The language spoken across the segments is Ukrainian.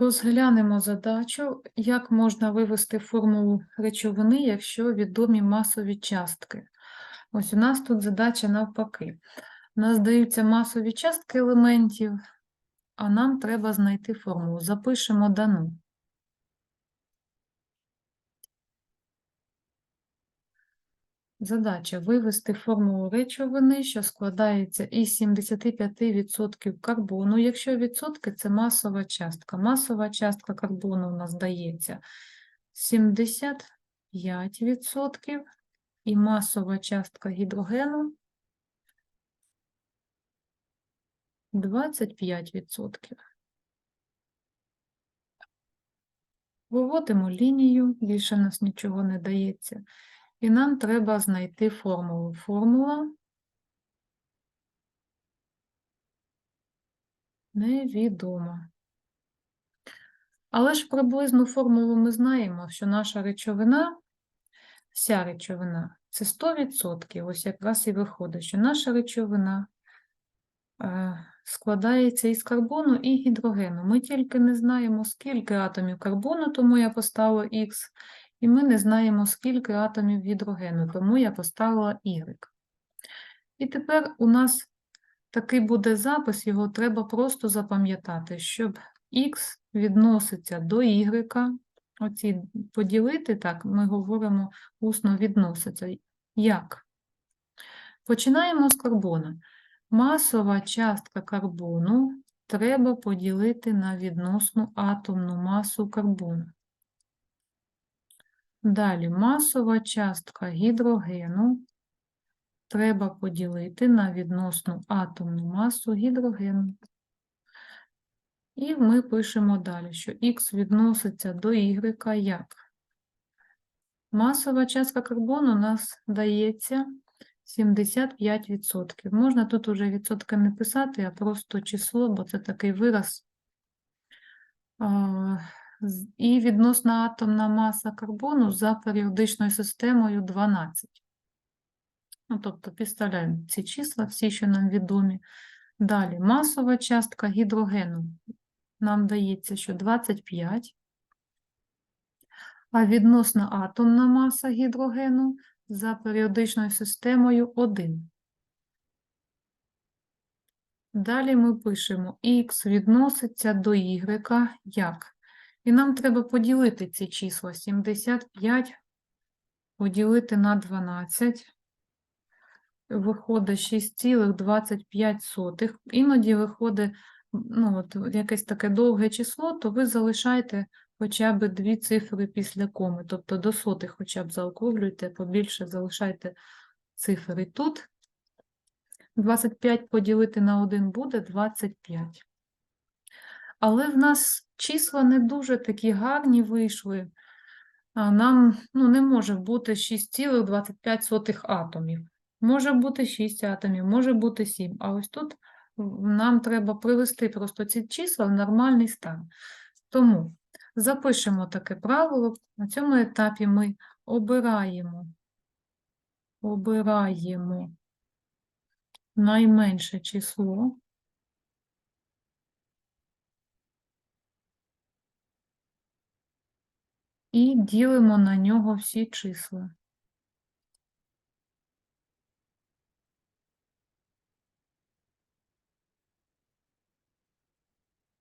Розглянемо задачу, як можна вивести формулу речовини, якщо відомі масові частки. Ось у нас тут задача навпаки. У нас даються масові частки елементів, а нам треба знайти формулу. Запишемо дану. Задача вивести формулу речовини, що складається із 75% карбону. Якщо відсотки це масова частка. Масова частка карбону у нас дається 75% і масова частка гідрогену 25%. Виводимо лінію, більше в нас нічого не дається. І нам треба знайти формулу. Формула невідома. Але ж приблизну формулу ми знаємо, що наша речовина, вся речовина це 100%. Ось якраз і виходить, що наша речовина е, складається із карбону і гідрогену. Ми тільки не знаємо, скільки атомів карбону, тому я поставила Х. І ми не знаємо, скільки атомів гідрогену, тому я поставила Y. І тепер у нас такий буде запис, його треба просто запам'ятати, щоб Х відноситься до Y. Оці поділити, так, ми говоримо усно відноситься. Як? Починаємо з карбона. Масова частка карбону треба поділити на відносну атомну масу карбону. Далі масова частка гідрогену треба поділити на відносну атомну масу гідрогену. І ми пишемо далі, що х відноситься до y як? Масова частка карбону у нас дається 75%. Можна тут уже відсотки не писати, а просто число, бо це такий вираз. І відносна атомна маса карбону за періодичною системою 12. Ну, тобто підставляємо ці числа, всі, що нам відомі. Далі масова частка гідрогену нам дається, що 25, а відносна атомна маса гідрогену за періодичною системою 1. Далі ми пишемо х відноситься до y як? І нам треба поділити ці числа. 75 поділити на 12. Виходить 6,25. Іноді виходить ну, от, якесь таке довге число, то ви залишайте хоча б дві цифри після коми. Тобто до сотих хоча б заокруглюйте, побільше залишайте цифри тут. 25 поділити на 1 буде 25. Але в нас числа не дуже такі гарні вийшли. Нам ну, не може бути 6,25 атомів. Може бути 6 атомів, може бути 7. А ось тут нам треба привести просто ці числа в нормальний стан. Тому запишемо таке правило. На цьому етапі ми обираємо, обираємо найменше число. І ділимо на нього всі числа.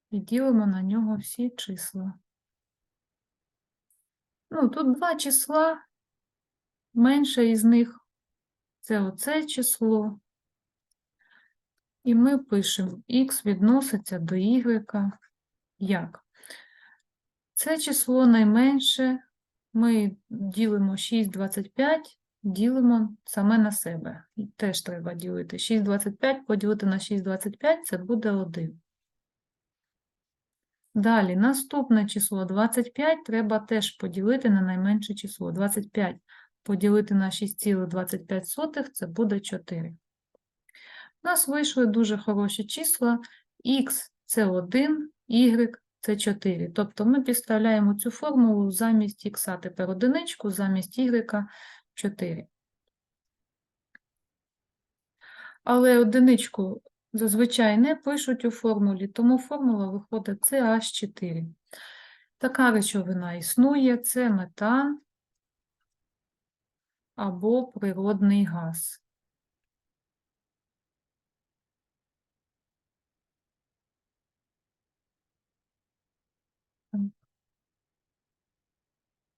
І ділимо на нього всі числа. Ну, тут два числа, менше із них це оце число. І ми пишемо х відноситься до y як? Це число найменше ми ділимо 6,25, ділимо саме на себе. І Теж треба ділити. 6,25 поділити на 6,25 це буде 1. Далі, наступне число 25 треба теж поділити на найменше число. 25 поділити на 6,25 це буде 4. У нас вийшли дуже хороші числа. Х це 1, y це 4. Тобто ми підставляємо цю формулу замість х, тепер одиничку, замість y 4. Але одиничку зазвичай не пишуть у формулі, тому формула виходить CH4. Така речовина існує, це метан або природний газ.